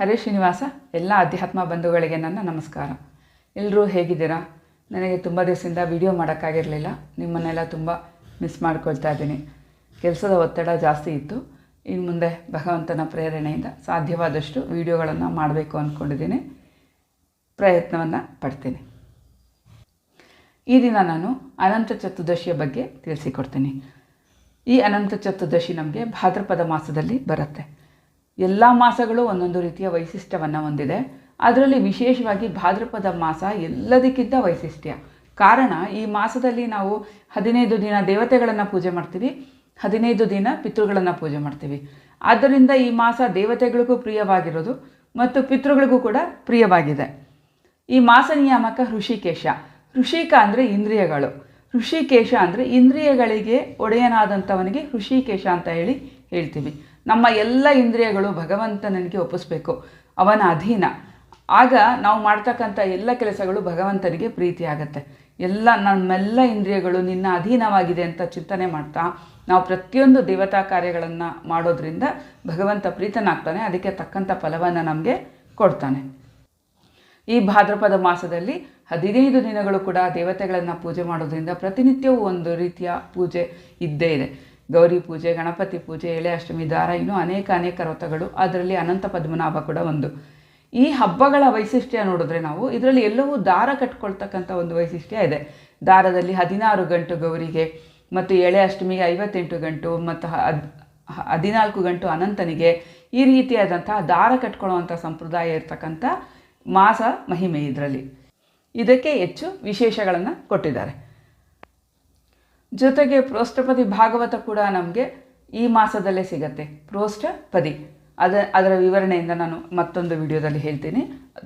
ಹರೇ ಶ್ರೀನಿವಾಸ, ಎಲ್ಲ ಅಧ್ಯಾತ್ಮ ಬಂಧುಗಳಿಗೆ ನನ್ನ ನಮಸ್ಕಾರ. ಎಲ್ಲರೂ ಹೇಗಿದ್ದೀರಾ? ನನಗೆ ತುಂಬ ದಿವಸದಿಂದ ವಿಡಿಯೋ ಮಾಡೋಕ್ಕಾಗಿರಲಿಲ್ಲ. ನಿಮ್ಮನ್ನೆಲ್ಲ ತುಂಬ ಮಿಸ್ ಮಾಡ್ಕೊಳ್ತಾ ಇದ್ದೀನಿ. ಕೆಲಸದ ಒತ್ತಡ ಜಾಸ್ತಿ ಇತ್ತು. ಇನ್ನು ಮುಂದೆ ಭಗವಂತನ ಪ್ರೇರಣೆಯಿಂದ ಸಾಧ್ಯವಾದಷ್ಟು ವಿಡಿಯೋಗಳನ್ನು ಮಾಡಬೇಕು ಅಂದ್ಕೊಂಡಿದ್ದೀನಿ ಪ್ರಯತ್ನವನ್ನು ಪಡ್ತೀನಿ. ಈ ದಿನ ನಾನು ಅನಂತ ಚತುರ್ದಶಿಯ ಬಗ್ಗೆ ತಿಳಿಸಿಕೊಡ್ತೀನಿ. ಈ ಅನಂತ ಚತುರ್ದಶಿ ನಮಗೆ ಭಾದ್ರಪದ ಮಾಸದಲ್ಲಿ ಬರುತ್ತೆ. ಎಲ್ಲ ಮಾಸಗಳು ಒಂದೊಂದು ರೀತಿಯ ವೈಶಿಷ್ಟ್ಯವನ್ನು ಹೊಂದಿದೆ. ಅದರಲ್ಲಿ ವಿಶೇಷವಾಗಿ ಭಾದ್ರಪದ ಮಾಸ ಎಲ್ಲದಕ್ಕಿಂತ ವೈಶಿಷ್ಟ್ಯ. ಕಾರಣ, ಈ ಮಾಸದಲ್ಲಿ ನಾವು ಹದಿನೈದು ದಿನ ದೇವತೆಗಳನ್ನು ಪೂಜೆ ಮಾಡ್ತೀವಿ, ಹದಿನೈದು ದಿನ ಪಿತೃಗಳನ್ನು ಪೂಜೆ ಮಾಡ್ತೀವಿ. ಆದ್ದರಿಂದ ಈ ಮಾಸ ದೇವತೆಗಳಿಗೂ ಪ್ರಿಯವಾಗಿರೋದು ಮತ್ತು ಪಿತೃಗಳಿಗೂ ಕೂಡ ಪ್ರಿಯವಾಗಿದೆ. ಈ ಮಾಸ ನಿಯಾಮಕ ಋಷಿಕೇಶ ಋಷಿಕ ಅಂದರೆ ಇಂದ್ರಿಯಗಳು. ಋಷಿಕೇಶ ಅಂದರೆ ಇಂದ್ರಿಯಗಳಿಗೆ ಒಡೆಯನಾದಂಥವನಿಗೆ ಋಷಿಕೇಶ ಅಂತ ಹೇಳಿ ಹೇಳ್ತೀವಿ. ನಮ್ಮ ಎಲ್ಲ ಇಂದ್ರಿಯಗಳು ಭಗವಂತನಿಗೆ ಒಪ್ಪಿಸ್ಬೇಕು. ಅವನ ಅಧೀನ. ಆಗ ನಾವು ಮಾಡ್ತಕ್ಕಂಥ ಎಲ್ಲ ಕೆಲಸಗಳು ಭಗವಂತನಿಗೆ ಪ್ರೀತಿ ಆಗುತ್ತೆ. ಎಲ್ಲ ನಮ್ಮೆಲ್ಲ ಇಂದ್ರಿಯಗಳು ನಿನ್ನ ಅಧೀನವಾಗಿದೆ ಅಂತ ಚಿಂತನೆ ಮಾಡ್ತಾ ನಾವು ಪ್ರತಿಯೊಂದು ದೇವತಾ ಕಾರ್ಯಗಳನ್ನು ಮಾಡೋದ್ರಿಂದ ಭಗವಂತ ಪ್ರೀತನಾಗ್ತಾನೆ. ಅದಕ್ಕೆ ತಕ್ಕಂಥ ಫಲವನ್ನು ನಮಗೆ ಕೊಡ್ತಾನೆ. ಈ ಭಾದ್ರಪದ ಮಾಸದಲ್ಲಿ ಹದಿನೈದು ದಿನಗಳು ಕೂಡ ದೇವತೆಗಳನ್ನು ಪೂಜೆ ಮಾಡೋದ್ರಿಂದ ಪ್ರತಿನಿತ್ಯವೂ ಒಂದು ರೀತಿಯ ಪೂಜೆ ಇದ್ದೇ ಇದೆ. ಗೌರಿ ಪೂಜೆ, ಗಣಪತಿ ಪೂಜೆ, ಎಳೆ ಅಷ್ಟಮಿ ದಾರ ಇನ್ನೂ ಅನೇಕ ಅನೇಕ ವ್ರತಗಳು, ಅದರಲ್ಲಿ ಅನಂತ ಪದ್ಮನಾಭ ಕೂಡ ಒಂದು. ಈ ಹಬ್ಬಗಳ ವೈಶಿಷ್ಟ್ಯ ನೋಡಿದ್ರೆ ನಾವು ಇದರಲ್ಲಿ ಎಲ್ಲವೂ ದಾರ ಕಟ್ಕೊಳ್ತಕ್ಕಂಥ ಒಂದು ವೈಶಿಷ್ಟ್ಯ ಇದೆ. ದಾರದಲ್ಲಿ ಹದಿನಾರು ಗಂಟು ಗೌರಿಗೆ ಮತ್ತು ಎಳೆ ಅಷ್ಟಮಿಗೆ ಐವತ್ತೆಂಟು ಗಂಟು ಮತ್ತು ಹದ್ ಹದಿನಾಲ್ಕು ಗಂಟು ಅನಂತನಿಗೆ ಈ ರೀತಿಯಾದಂತಹ ದಾರ ಕಟ್ಕೊಳ್ಳುವಂಥ ಸಂಪ್ರದಾಯ ಇರ್ತಕ್ಕಂಥ ಮಾಸ ಮಹಿಮೆ ಇದರಲ್ಲಿ. ಇದಕ್ಕೆ ಹೆಚ್ಚು ವಿಶೇಷಗಳನ್ನು ಕೊಟ್ಟಿದ್ದಾರೆ. ಜೊತೆಗೆ ಪ್ರೋಷ್ಠಪದಿ ಭಾಗವತ ಕೂಡ ನಮಗೆ ಈ ಮಾಸದಲ್ಲೇ ಸಿಗತ್ತೆ. ಪ್ರೋಷ್ಠಪದಿ ಅದ, ಅದರ ವಿವರಣೆಯಿಂದ ನಾನು ಮತ್ತೊಂದು ವಿಡಿಯೋದಲ್ಲಿ ಹೇಳ್ತೀನಿ.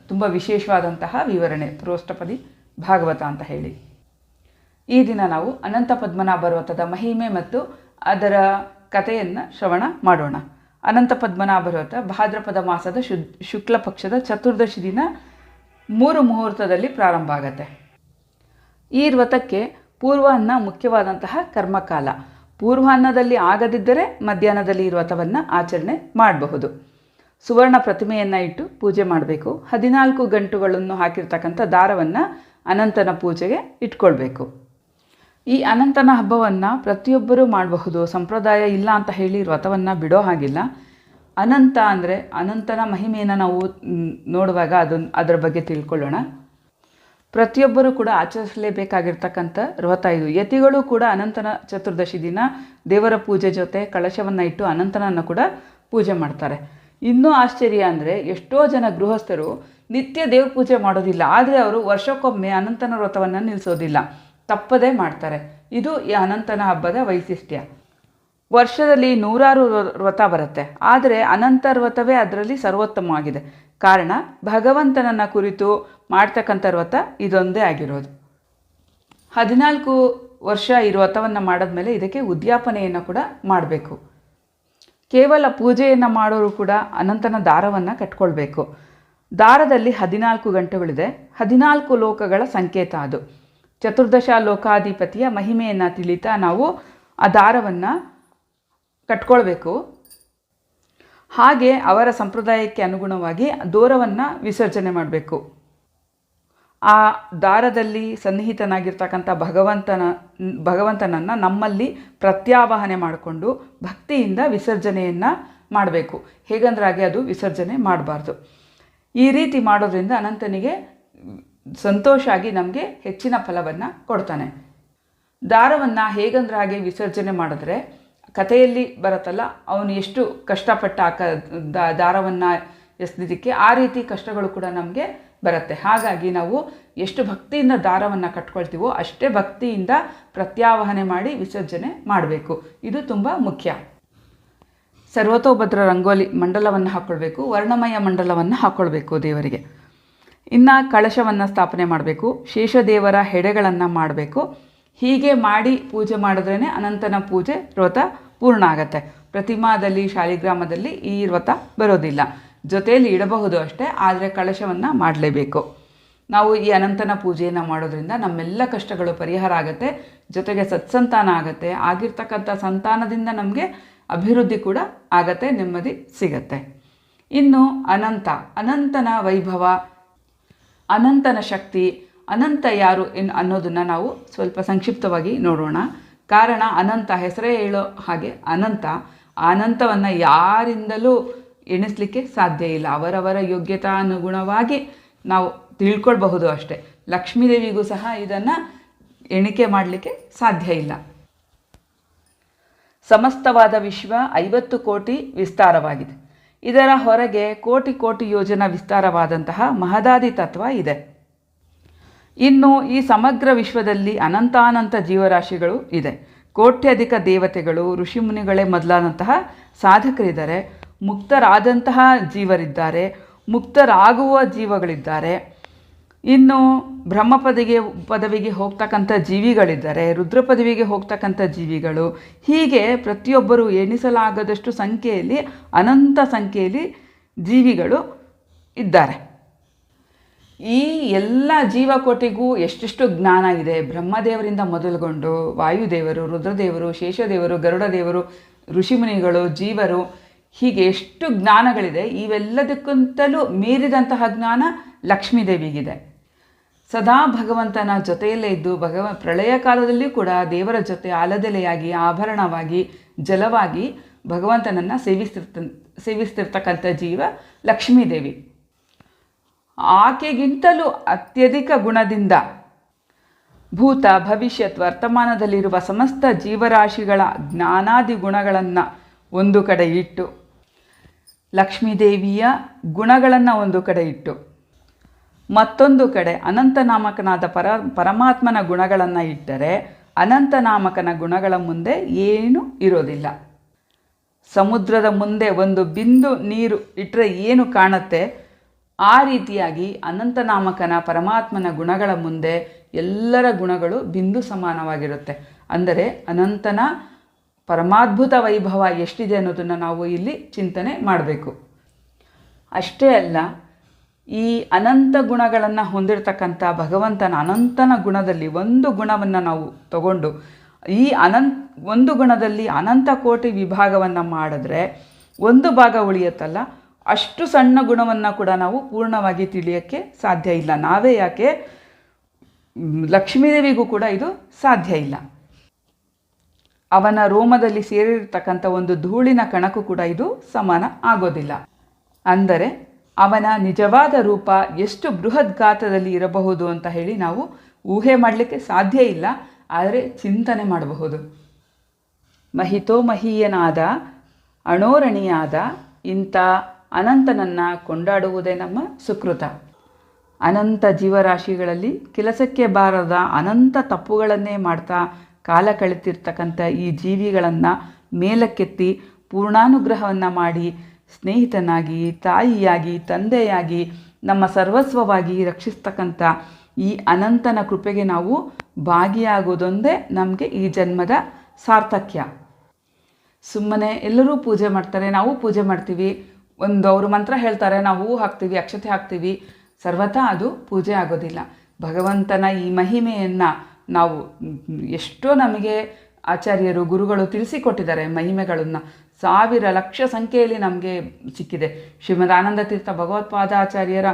ತುಂಬ ವಿಶೇಷವಾದಂತಹ ವಿವರಣೆ ಪ್ರೋಷ್ಠಪದಿ ಭಾಗವತ ಅಂತ ಹೇಳಿ. ಈ ದಿನ ನಾವು ಅನಂತ ಪದ್ಮನಾಭ ಪರ್ವತದ ಮಹಿಮೆ ಮತ್ತು ಅದರ ಕಥೆಯನ್ನು ಶ್ರವಣ ಮಾಡೋಣ. ಅನಂತ ಪದ್ಮನಾಭ ಪರ್ವತ ಭಾದ್ರಪದ ಮಾಸದ ಶು, ಶುಕ್ಲ ಪಕ್ಷದ ಚತುರ್ದಶಿ ದಿನ ಮೂರು ಮುಹೂರ್ತದಲ್ಲಿ ಪ್ರಾರಂಭ ಆಗತ್ತೆ. ಈ ವ್ರತಕ್ಕೆ ಪೂರ್ವಾಹ್ನ ಮುಖ್ಯವಾದಂತಹ ಕರ್ಮಕಾಲ. ಪೂರ್ವಾಹ್ನದಲ್ಲಿ ಆಗದಿದ್ದರೆ ಮಧ್ಯಾಹ್ನದಲ್ಲಿ ಇರುವತವನ್ನು ಆಚರಣೆ ಮಾಡಬಹುದು. ಸುವರ್ಣ ಪ್ರತಿಮೆಯನ್ನು ಇಟ್ಟು ಪೂಜೆ ಮಾಡಬೇಕು. ಹದಿನಾಲ್ಕು ಗಂಟುಗಳನ್ನು ಹಾಕಿರ್ತಕ್ಕಂಥ ದಾರವನ್ನು ಅನಂತನ ಪೂಜೆಗೆ ಇಟ್ಕೊಳ್ಬೇಕು. ಈ ಅನಂತನ ಹಬ್ಬವನ್ನು ಪ್ರತಿಯೊಬ್ಬರೂ ಮಾಡಬಹುದು. ಸಂಪ್ರದಾಯ ಇಲ್ಲ ಅಂತ ಹೇಳಿ ವ್ರತವನ್ನು ಬಿಡೋ ಹಾಗಿಲ್ಲ. ಅನಂತ ಅಂದರೆ ಅನಂತನ ಮಹಿಮೆಯನ್ನು ನಾವು ನೋಡುವಾಗ ಅದನ್ನು ಅದರ ಬಗ್ಗೆ ತಿಳ್ಕೊಳ್ಳೋಣ. ಪ್ರತಿಯೊಬ್ಬರೂ ಕೂಡ ಆಚರಿಸಲೇಬೇಕಾಗಿರ್ತಕ್ಕಂಥ ಇದು ಯತಿಗಳು ಕೂಡ ಅನಂತನ ಚತುರ್ದಶಿ ದಿನ ದೇವರ ಪೂಜೆ ಜೊತೆ ಕಳಶವನ್ನು ಇಟ್ಟು ಅನಂತನನ್ನು ಕೂಡ ಪೂಜೆ ಮಾಡ್ತಾರೆ. ಇನ್ನೂ ಆಶ್ಚರ್ಯ ಅಂದರೆ ಎಷ್ಟೋ ಜನ ಗೃಹಸ್ಥರು ನಿತ್ಯ ದೇವ್ರ ಪೂಜೆ ಮಾಡೋದಿಲ್ಲ. ಆದರೆ ಅವರು ವರ್ಷಕ್ಕೊಮ್ಮೆ ಅನಂತನ ವ್ರತವನ್ನು ನಿಲ್ಲಿಸೋದಿಲ್ಲ ತಪ್ಪದೇ ಮಾಡ್ತಾರೆ. ಇದು ಈ ಅನಂತನ ಹಬ್ಬದ ವೈಶಿಷ್ಟ್ಯ. ವರ್ಷದಲ್ಲಿ ನೂರಾರು ವ್ರತ ಬರುತ್ತೆ. ಆದರೆ ಅನಂತ ವ್ರತವೇ ಅದರಲ್ಲಿ ಸರ್ವೋತ್ತಮವಾಗಿದೆ. ಕಾರಣ ಭಗವಂತನನ್ನು ಕುರಿತು ಮಾಡ್ತಕ್ಕಂಥ ವ್ರತ ಇದೊಂದೇ ಆಗಿರೋದು. ಹದಿನಾಲ್ಕು ವರ್ಷ ಈ ವ್ರತವನ್ನು ಮಾಡಿದ್ಮೇಲೆ ಇದಕ್ಕೆ ಉದ್ಯಾಪನೆಯನ್ನು ಕೂಡ ಮಾಡಬೇಕು. ಕೇವಲ ಪೂಜೆಯನ್ನು ಮಾಡೋರು ಕೂಡ ಅನಂತನ ದಾರವನ್ನು ಕಟ್ಕೊಳ್ಬೇಕು. ದಾರದಲ್ಲಿ ಹದಿನಾಲ್ಕು ಗಂಟೆಗಳಿದೆ. ಹದಿನಾಲ್ಕು ಲೋಕಗಳ ಸಂಕೇತ ಅದು. ಚತುರ್ದಶ ಲೋಕಾಧಿಪತಿಯ ಮಹಿಮೆಯನ್ನು ತಿಳಿತಾ ನಾವು ಆ ದಾರವನ್ನು ಕಟ್ಕೊಳ್ಬೇಕು. ಹಾಗೆ ಅವರ ಸಂಪ್ರದಾಯಕ್ಕೆ ಅನುಗುಣವಾಗಿ ದೂರವನ್ನು ವಿಸರ್ಜನೆ ಮಾಡಬೇಕು. ಆ ದಾರದಲ್ಲಿ ಸನ್ನಿಹಿತನಾಗಿರ್ತಕ್ಕಂಥ ಭಗವಂತನ, ಭಗವಂತನನ್ನು ನಮ್ಮಲ್ಲಿ ಪ್ರತ್ಯಾವಾಹನೆ ಮಾಡಿಕೊಂಡು ಭಕ್ತಿಯಿಂದ ವಿಸರ್ಜನೆಯನ್ನು ಮಾಡಬೇಕು. ಹೇಗಂದ್ರೆ ಹಾಗೆ ಅದು ವಿಸರ್ಜನೆ ಮಾಡಬಾರ್ದು. ಈ ರೀತಿ ಮಾಡೋದ್ರಿಂದ ಅನಂತನಿಗೆ ಸಂತೋಷ ಆಗಿ ನಮಗೆ ಹೆಚ್ಚಿನ ಫಲವನ್ನು ಕೊಡ್ತಾನೆ. ದಾರವನ್ನು ಹೇಗಂದ್ರೆ ಹಾಗೆ ವಿಸರ್ಜನೆ ಮಾಡಿದ್ರೆ ಕಥೆಯಲ್ಲಿ ಬರುತ್ತಲ್ಲ, ಅವನು ಎಷ್ಟು ಕಷ್ಟಪಟ್ಟ ಆ ಕ ದಾರವನ್ನು ಎಸ್ದಿದ್ದಕ್ಕೆ ಆ ರೀತಿ ಕಷ್ಟಗಳು ಕೂಡ ನಮಗೆ ಬರುತ್ತೆ. ಹಾಗಾಗಿ ನಾವು ಎಷ್ಟು ಭಕ್ತಿಯಿಂದ ದಾರವನ್ನು ಕಟ್ಕೊಳ್ತೀವೋ ಅಷ್ಟೇ ಭಕ್ತಿಯಿಂದ ಪ್ರತ್ಯಾವಹನೆ ಮಾಡಿ ವಿಸರ್ಜನೆ ಮಾಡಬೇಕು. ಇದು ತುಂಬ ಮುಖ್ಯ. ಸರ್ವತೋಭದ್ರ ರಂಗೋಲಿ ಮಂಡಲವನ್ನು ಹಾಕ್ಕೊಳ್ಬೇಕು ವರ್ಣಮಯ ಮಂಡಲವನ್ನು ಹಾಕ್ಕೊಳ್ಬೇಕು ದೇವರಿಗೆ. ಇನ್ನು ಕಳಶವನ್ನು ಸ್ಥಾಪನೆ ಮಾಡಬೇಕು, ಶೇಷದೇವರ ಹೆಡೆಗಳನ್ನು ಮಾಡಬೇಕು. ಹೀಗೆ ಮಾಡಿ ಪೂಜೆ ಮಾಡಿದ್ರೇ ಅನಂತನ ಪೂಜೆ ವ್ರತ ಪೂರ್ಣ ಆಗತ್ತೆ. ಪ್ರತಿಮಾದಲ್ಲಿ, ಶಾಲಿಗ್ರಾಮದಲ್ಲಿ ಈ ವ್ರತ ಬರೋದಿಲ್ಲ. ಜೊತೆಯಲ್ಲಿ ಇಡಬಹುದು ಅಷ್ಟೇ, ಆದರೆ ಕಳಶವನ್ನು ಮಾಡಲೇಬೇಕು. ನಾವು ಈ ಅನಂತನ ಪೂಜೆಯನ್ನು ಮಾಡೋದ್ರಿಂದ ನಮ್ಮೆಲ್ಲ ಕಷ್ಟಗಳು ಪರಿಹಾರ ಆಗುತ್ತೆ, ಜೊತೆಗೆ ಸತ್ಸಂತಾನ ಆಗುತ್ತೆ, ಆಗಿರ್ತಕ್ಕಂಥ ಸಂತಾನದಿಂದ ನಮಗೆ ಅಭಿವೃದ್ಧಿ ಕೂಡ ಆಗತ್ತೆ, ನೆಮ್ಮದಿ ಸಿಗತ್ತೆ. ಇನ್ನು ಅನಂತ, ಅನಂತನ ವೈಭವ, ಅನಂತನ ಶಕ್ತಿ, ಅನಂತ ಯಾರು ಎನ್ ಅನ್ನೋದನ್ನು ನಾವು ಸ್ವಲ್ಪ ಸಂಕ್ಷಿಪ್ತವಾಗಿ ನೋಡೋಣ. ಕಾರಣ ಅನಂತ, ಹೆಸರೇ ಹೇಳೋ ಹಾಗೆ ಅನಂತ, ಅನಂತವನ್ನು ಯಾರಿಂದಲೂ ಎಣಿಸ್ಲಿಕ್ಕೆ ಸಾಧ್ಯ ಇಲ್ಲ. ಅವರವರ ಯೋಗ್ಯತಾನುಗುಣವಾಗಿ ನಾವು ತಿಳ್ಕೊಳ್ಬಹುದು ಅಷ್ಟೆ. ಲಕ್ಷ್ಮೀದೇವಿಗೂ ಸಹ ಇದನ್ನು ಎಣಿಕೆ ಮಾಡಲಿಕ್ಕೆ ಸಾಧ್ಯ ಇಲ್ಲ. ಸಮಸ್ತವಾದ ವಿಶ್ವ ಐವತ್ತು ಕೋಟಿ ವಿಸ್ತಾರವಾಗಿದೆ. ಇದರ ಹೊರಗೆ ಕೋಟಿ ಕೋಟಿ ಯೋಜನಾ ವಿಸ್ತಾರವಾದಂತಹ ಮಹದಾದಿ ತತ್ವ ಇದೆ. ಇನ್ನು ಈ ಸಮಗ್ರ ವಿಶ್ವದಲ್ಲಿ ಅನಂತಾನಂತ ಜೀವರಾಶಿಗಳು ಇದೆ. ಕೋಟ್ಯಧಿಕ ದೇವತೆಗಳು, ಋಷಿಮುನಿಗಳೇ ಮೊದಲಾದಂತಹ ಸಾಧಕರಿದ್ದಾರೆ. ಮುಕ್ತರಾದಂತಹ ಜೀವರಿದ್ದಾರೆ. ಮುಕ್ತರಾಗುವ ಜೀವಗಳಿದ್ದಾರೆ. ಇನ್ನು ಬ್ರಹ್ಮ ಪದವಿಗೆ ಪದವಿಗೆ ಹೋಗ್ತಕ್ಕಂಥ ಜೀವಿಗಳಿದ್ದಾರೆ ರುದ್ರ ಪದವಿಗೆ ಹೋಗ್ತಕ್ಕಂಥ ಜೀವಿಗಳು, ಹೀಗೆ ಪ್ರತಿಯೊಬ್ಬರು ಎಣಿಸಲಾಗದಷ್ಟು ಸಂಖ್ಯೆಯಲ್ಲಿ, ಅನಂತ ಸಂಖ್ಯೆಯಲ್ಲಿ ಜೀವಿಗಳು ಇದ್ದಾರೆ. ಈ ಎಲ್ಲ ಜೀವಕೋಟಿಗೂ ಎಷ್ಟೆಷ್ಟು ಜ್ಞಾನ ಇದೆ? ಬ್ರಹ್ಮದೇವರಿಂದ ಮೊದಲುಗೊಂಡು ವಾಯುದೇವರು, ರುದ್ರದೇವರು, ಶೇಷದೇವರು, ಗರುಡದೇವರು, ಋಷಿಮುನಿಗಳು, ಜೀವರು, ಹೀಗೆ ಎಷ್ಟು ಜ್ಞಾನಗಳಿದೆ? ಇವೆಲ್ಲದಕ್ಕಿಂತಲೂ ಮೀರಿದಂತಹ ಜ್ಞಾನ ಲಕ್ಷ್ಮೀದೇವಿಗಿದೆ. ಸದಾ ಭಗವಂತನ ಜೊತೆಯಲ್ಲೇ ಇದ್ದು ಭಗವ, ಪ್ರಳಯ ಕಾಲದಲ್ಲಿಯೂ ಕೂಡ ದೇವರ ಜೊತೆ ಆಲದೆಲೆಯಾಗಿ, ಆಭರಣವಾಗಿ, ಜಲವಾಗಿ ಭಗವಂತನನ್ನು ಸೇವಿಸ್ತಿರ್ತ, ಸೇವಿಸ್ತಿರ್ತಕ್ಕಂಥ ಜೀವ ಲಕ್ಷ್ಮೀದೇವಿ. ಆಕೆಗಿಂತಲೂ ಅತ್ಯಧಿಕ ಗುಣದಿಂದ ಭೂತ, ಭವಿಷ್ಯತ್, ವರ್ತಮಾನದಲ್ಲಿರುವ ಸಮಸ್ತ ಜೀವರಾಶಿಗಳ ಜ್ಞಾನಾದಿ ಗುಣಗಳನ್ನು ಒಂದು ಕಡೆ ಇಟ್ಟು ಲಕ್ಷ್ಮೀದೇವಿಯ ಗುಣಗಳನ್ನು ಒಂದು ಕಡೆ ಇಟ್ಟು ಮತ್ತೊಂದು ಕಡೆ ಅನಂತನಾಮಕನಾದ ಪರ, ಪರಮಾತ್ಮನ ಗುಣಗಳನ್ನು ಇಟ್ಟರೆ ಅನಂತನಾಮಕನ ಗುಣಗಳ ಮುಂದೆ ಏನೂ ಇರೋದಿಲ್ಲ. ಸಮುದ್ರದ ಮುಂದೆ ಒಂದು ಬಿಂದು ನೀರು ಇಟ್ಟರೆ ಏನು ಕಾಣುತ್ತೆ? ಆ ರೀತಿಯಾಗಿ ಅನಂತನಾಮಕನ, ಪರಮಾತ್ಮನ ಗುಣಗಳ ಮುಂದೆ ಎಲ್ಲರ ಗುಣಗಳು ಬಿಂದು ಸಮಾನವಾಗಿರುತ್ತೆ. ಅಂದರೆ ಅನಂತನ ಪರಮಾದ್ಭುತ ವೈಭವ ಎಷ್ಟಿದೆ ಅನ್ನೋದನ್ನು ನಾವು ಇಲ್ಲಿ ಚಿಂತನೆ ಮಾಡಬೇಕು. ಅಷ್ಟೇ ಅಲ್ಲ ಈ ಅನಂತ ಗುಣಗಳನ್ನು ಹೊಂದಿರತಕ್ಕಂಥ ಭಗವಂತನ ಅನಂತನ ಗುಣದಲ್ಲಿ ಒಂದು ಗುಣವನ್ನು ನಾವು ತಗೊಂಡು ಈ ಅನಂತ, ಒಂದು ಗುಣದಲ್ಲಿ ಅನಂತ ಕೋಟಿ ವಿಭಾಗವನ್ನು ಮಾಡಿದ್ರೆ ಒಂದು ಭಾಗ ಉಳಿಯುತ್ತಲ್ಲ, ಅಷ್ಟು ಸಣ್ಣ ಗುಣವನ್ನು ಕೂಡ ನಾವು ಪೂರ್ಣವಾಗಿ ತಿಳಿಯೋಕ್ಕೆ ಸಾಧ್ಯ ಇಲ್ಲ. ನಾವೇ ಯಾಕೆ? ಲಕ್ಷ್ಮೀದೇವಿಗೂ ಕೂಡ ಇದು ಸಾಧ್ಯ ಇಲ್ಲ. ಅವನ ರೋಮದಲ್ಲಿ ಸೇರಿರ್ತಕ್ಕಂಥ ಒಂದು ಧೂಳಿನ ಕಣಕು ಕೂಡ ಇದು ಸಮಾನ ಆಗೋದಿಲ್ಲ. ಅಂದರೆ ಅವನ ನಿಜವಾದ ರೂಪ ಎಷ್ಟು ಬೃಹತ್ ಗಾತ್ರದಲ್ಲಿ ಇರಬಹುದು ಅಂತ ಹೇಳಿ ನಾವು ಊಹೆ ಮಾಡಲಿಕ್ಕೆ ಸಾಧ್ಯ ಇಲ್ಲ, ಆದರೆ ಚಿಂತನೆ ಮಾಡಬಹುದು. ಮಹಿತೋಮಹೀಯನಾದ ಅಣೋರಣಿಯಾದ, ಇಂಥ ಅನಂತನನ್ನು ಕೊಂಡಾಡುವುದೇ ನಮ್ಮ ಸುಕೃತ. ಅನಂತ ಜೀವರಾಶಿಗಳಲ್ಲಿ ಕೆಲಸಕ್ಕೆ ಬಾರದ ಅನಂತ ತಪ್ಪುಗಳನ್ನೇ ಮಾಡ್ತಾ ಕಾಲ ಕಳೆತಿರ್ತಕ್ಕಂಥ ಈ ಜೀವಿಗಳನ್ನು ಮೇಲಕ್ಕೆತ್ತಿ ಪೂರ್ಣಾನುಗ್ರಹವನ್ನು ಮಾಡಿ ಸ್ನೇಹಿತನಾಗಿ, ತಾಯಿಯಾಗಿ, ತಂದೆಯಾಗಿ, ನಮ್ಮ ಸರ್ವಸ್ವವಾಗಿ ರಕ್ಷಿಸ್ತಕ್ಕಂಥ ಈ ಅನಂತನ ಕೃಪೆಗೆ ನಾವು ಭಾಗಿಯಾಗೋದೊಂದೇ ನಮಗೆ ಈ ಜನ್ಮದ ಸಾರ್ಥಕ್ಯ. ಸುಮ್ಮನೆ ಎಲ್ಲರೂ ಪೂಜೆ ಮಾಡ್ತಾರೆ, ನಾವು ಪೂಜೆ ಮಾಡ್ತೀವಿ. ಒಂದು ಅವರು ಮಂತ್ರ ಹೇಳ್ತಾರೆ, ನಾವು ಹೂ ಹಾಕ್ತೀವಿ, ಅಕ್ಷತೆ ಹಾಕ್ತೀವಿ. ಸರ್ವತಾ ಅದು ಪೂಜೆ ಆಗೋದಿಲ್ಲ. ಭಗವಂತನ ಈ ಮಹಿಮೆಯನ್ನು ನಾವು ಎಷ್ಟೋ ನಮಗೆ ಆಚಾರ್ಯರು, ಗುರುಗಳು ತಿಳಿಸಿಕೊಟ್ಟಿದ್ದಾರೆ ಮಹಿಮೆಗಳನ್ನು. ಸಾವಿರ ಲಕ್ಷ ಸಂಖ್ಯೆಯಲ್ಲಿ ನಮಗೆ ಸಿಕ್ಕಿದೆ. ಶ್ರೀಮದ್ ಆನಂದ ತೀರ್ಥ ಭಗವತ್ಪಾದಾಚಾರ್ಯರ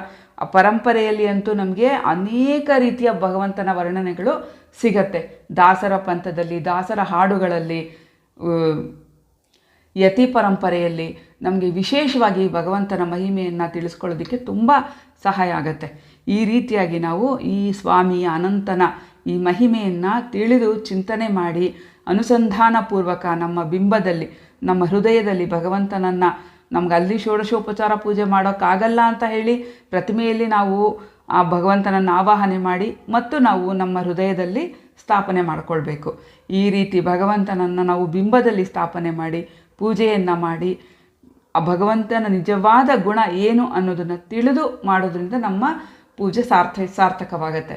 ಪರಂಪರೆಯಲ್ಲಿ ಅಂತೂ ನಮಗೆ ಅನೇಕ ರೀತಿಯ ಭಗವಂತನ ವರ್ಣನೆಗಳು ಸಿಗತ್ತೆ. ದಾಸರ ಪಂಥದಲ್ಲಿ, ದಾಸರ ಹಾಡುಗಳಲ್ಲಿ ಯತಿ ಪರಂಪರೆಯಲ್ಲಿ ನಮಗೆ ವಿಶೇಷವಾಗಿ ಭಗವಂತನ ಮಹಿಮೆಯನ್ನು ತಿಳಿಸ್ಕೊಳ್ಳೋದಕ್ಕೆ ತುಂಬ ಸಹಾಯ ಆಗುತ್ತೆ. ಈ ರೀತಿಯಾಗಿ ನಾವು ಈ ಸ್ವಾಮಿಯ ಅನಂತನ ಈ ಮಹಿಮೆಯನ್ನು ತಿಳಿದು ಚಿಂತನೆ ಮಾಡಿ ಅನುಸಂಧಾನಪೂರ್ವಕ ನಮ್ಮ ಬಿಂಬದಲ್ಲಿ ನಮ್ಮ ಹೃದಯದಲ್ಲಿ ಭಗವಂತನನ್ನು ನಮ್ಗೆ ಅಲ್ಲಿ ಷೋಡಶೋಪಚಾರ ಪೂಜೆ ಮಾಡೋಕ್ಕಾಗಲ್ಲ ಅಂತ ಹೇಳಿ ಪ್ರತಿಮೆಯಲ್ಲಿ ನಾವು ಆ ಭಗವಂತನನ್ನು ಆವಾಹನೆ ಮಾಡಿ ಮತ್ತು ನಾವು ನಮ್ಮ ಹೃದಯದಲ್ಲಿ ಸ್ಥಾಪನೆ ಮಾಡಿಕೊಳ್ಬೇಕು. ಈ ರೀತಿ ಭಗವಂತನನ್ನು ನಾವು ಬಿಂಬದಲ್ಲಿ ಸ್ಥಾಪನೆ ಮಾಡಿ, ಪೂಜೆಯನ್ನು ಮಾಡಿ, ಆ ಭಗವಂತನ ನಿಜವಾದ ಗುಣ ಏನು ಅನ್ನೋದನ್ನು ತಿಳಿದು ಮಾಡೋದ್ರಿಂದ ನಮ್ಮ ಪೂಜೆ ಸಾರ್ಥ, ಸಾರ್ಥಕವಾಗತ್ತೆ.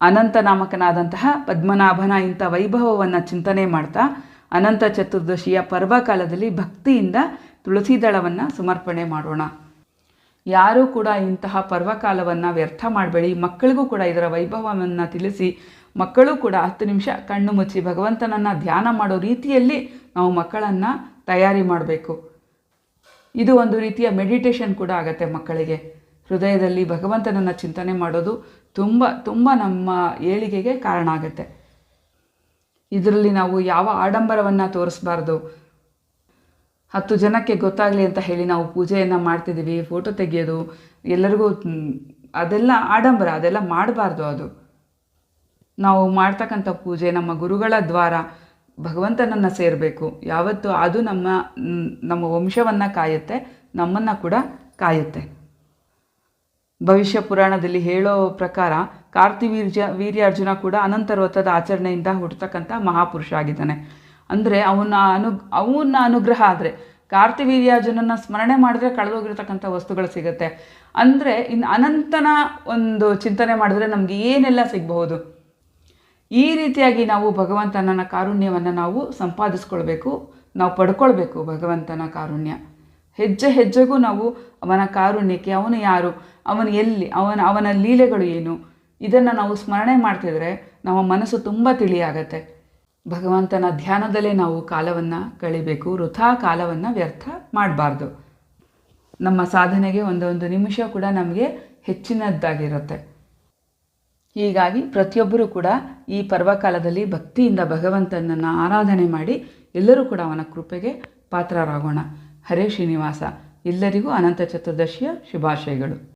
ಅನಂತ ನಾಮಕನಾದಂತಹ ಪದ್ಮನಾಭನ ಇಂಥ ವೈಭವವನ್ನು ಚಿಂತನೆ ಮಾಡ್ತಾ ಅನಂತ ಚತುರ್ದಶಿಯ ಪರ್ವಕಾಲದಲ್ಲಿ ಭಕ್ತಿಯಿಂದ ತುಳಸಿ ದಳವನ್ನು ಸಮರ್ಪಣೆ ಮಾಡೋಣ. ಯಾರೂ ಕೂಡ ಇಂತಹ ಪರ್ವಕಾಲವನ್ನು ವ್ಯರ್ಥ ಮಾಡಬೇಡಿ. ಮಕ್ಕಳಿಗೂ ಕೂಡ ಇದರ ವೈಭವವನ್ನು ತಿಳಿಸಿ ಮಕ್ಕಳು ಕೂಡ ಹತ್ತು ನಿಮಿಷ ಕಣ್ಣು ಮುಚ್ಚಿ ಭಗವಂತನನ್ನು ಧ್ಯಾನ ಮಾಡೋ ರೀತಿಯಲ್ಲಿ ನಾವು ಮಕ್ಕಳನ್ನು ತಯಾರಿ ಮಾಡಬೇಕು. ಇದು ಒಂದು ರೀತಿಯ ಮೆಡಿಟೇಷನ್ ಕೂಡ ಆಗತ್ತೆ ಮಕ್ಕಳಿಗೆ. ಹೃದಯದಲ್ಲಿ ಭಗವಂತನನ್ನು ಚಿಂತನೆ ಮಾಡೋದು ತುಂಬ ತುಂಬ ನಮ್ಮ ಏಳಿಗೆಗೆ ಕಾರಣ ಆಗುತ್ತೆ. ಇದರಲ್ಲಿ ನಾವು ಯಾವ ಆಡಂಬರವನ್ನು ತೋರಿಸ್ಬಾರ್ದು. ಹತ್ತು ಜನಕ್ಕೆ ಗೊತ್ತಾಗಲಿ ಅಂತ ಹೇಳಿ ನಾವು ಪೂಜೆಯನ್ನು ಮಾಡ್ತಿದ್ದೀವಿ ಫೋಟೋ ತೆಗೆಯೋದು, ಎಲ್ಲರಿಗೂ ಅದೆಲ್ಲ ಆಡಂಬರ, ಅದೆಲ್ಲ ಮಾಡಬಾರ್ದು ಅದು. ನಾವು ಮಾಡ್ತಕ್ಕಂಥ ಪೂಜೆ ನಮ್ಮ ಗುರುಗಳ ದ್ವಾರ ಭಗವಂತನನ್ನು ಸೇರಬೇಕು. ಯಾವತ್ತು ಅದು ನಮ್ಮ ನಮ್ಮ ವಂಶವನ್ನು ಕಾಯುತ್ತೆ, ನಮ್ಮನ್ನು ಕೂಡ ಕಾಯುತ್ತೆ. ಭವಿಷ್ಯ ಪುರಾಣದಲ್ಲಿ ಹೇಳೋ ಪ್ರಕಾರ ಕಾರ್ತಿವೀರ್ಯ ವೀರ್ಯಾರ್ಜುನ ಕೂಡ ಅನಂತ ವ್ರತದ ಆಚರಣೆಯಿಂದ ಹುಟ್ಟತಕ್ಕಂಥ ಮಹಾಪುರುಷ ಆಗಿದ್ದಾನೆ. ಅಂದರೆ ಅವನ ಅನು ಅವನ ಅನುಗ್ರಹ ಆದರೆ ಕಾರ್ತಿವೀರ್ಯಾರ್ಜುನನ ಸ್ಮರಣೆ ಮಾಡಿದ್ರೆ ಕಳೆದೋಗಿರ್ತಕ್ಕಂಥ ವಸ್ತುಗಳು ಸಿಗುತ್ತೆ. ಅಂದರೆ ಇನ್ನು ಅನಂತನ ಒಂದು ಚಿಂತನೆ ಮಾಡಿದ್ರೆ ನಮಗೆ ಏನೆಲ್ಲ ಸಿಗಬಹುದು? ಈ ರೀತಿಯಾಗಿ ನಾವು ಭಗವಂತನ ಕಾರುಣ್ಯವನ್ನು ನಾವು ಸಂಪಾದಿಸ್ಕೊಳ್ಬೇಕು, ನಾವು ಪಡ್ಕೊಳ್ಬೇಕು ಭಗವಂತನ ಕಾರುಣ್ಯ. ಹೆಜ್ಜೆ ಹೆಜ್ಜೆಗೂ ನಾವು ಅವನ ಕಾರುಣ್ಯಕ್ಕೆ ಅವನು ಯಾರು? ಅವನು ಎಲ್ಲಿ? ಅವನ ಅವನ ಲೀಲೆಗಳು ಏನು? ಇದನ್ನು ನಾವು ಸ್ಮರಣೆ ಮಾಡ್ತಿದ್ರೆ ನಮ್ಮ ಮನಸ್ಸು ತುಂಬ ತಿಳಿಯಾಗತ್ತೆ. ಭಗವಂತನ ಧ್ಯಾನದಲ್ಲೇ ನಾವು ಕಾಲವನ್ನು ಕಳಿಬೇಕು, ವೃಥಾ ಕಾಲವನ್ನು ವ್ಯರ್ಥ ಮಾಡಬಾರ್ದು. ನಮ್ಮ ಸಾಧನೆಗೆ ಒಂದೊಂದು ನಿಮಿಷ ಕೂಡ ನಮಗೆ ಹೆಚ್ಚಿನದ್ದಾಗಿರುತ್ತೆ. ಹೀಗಾಗಿ ಪ್ರತಿಯೊಬ್ಬರೂ ಕೂಡ ಈ ಪರ್ವಕಾಲದಲ್ಲಿ ಭಕ್ತಿಯಿಂದ ಭಗವಂತನನ್ನು ಆರಾಧನೆ ಮಾಡಿ ಎಲ್ಲರೂ ಕೂಡ ಅವನ ಕೃಪೆಗೆ ಪಾತ್ರರಾಗೋಣ. ಹರೇ ಶ್ರೀನಿವಾಸ. ಎಲ್ಲರಿಗೂ ಅನಂತ ಚತುರ್ದಶಿಯ ಶುಭಾಶಯಗಳು.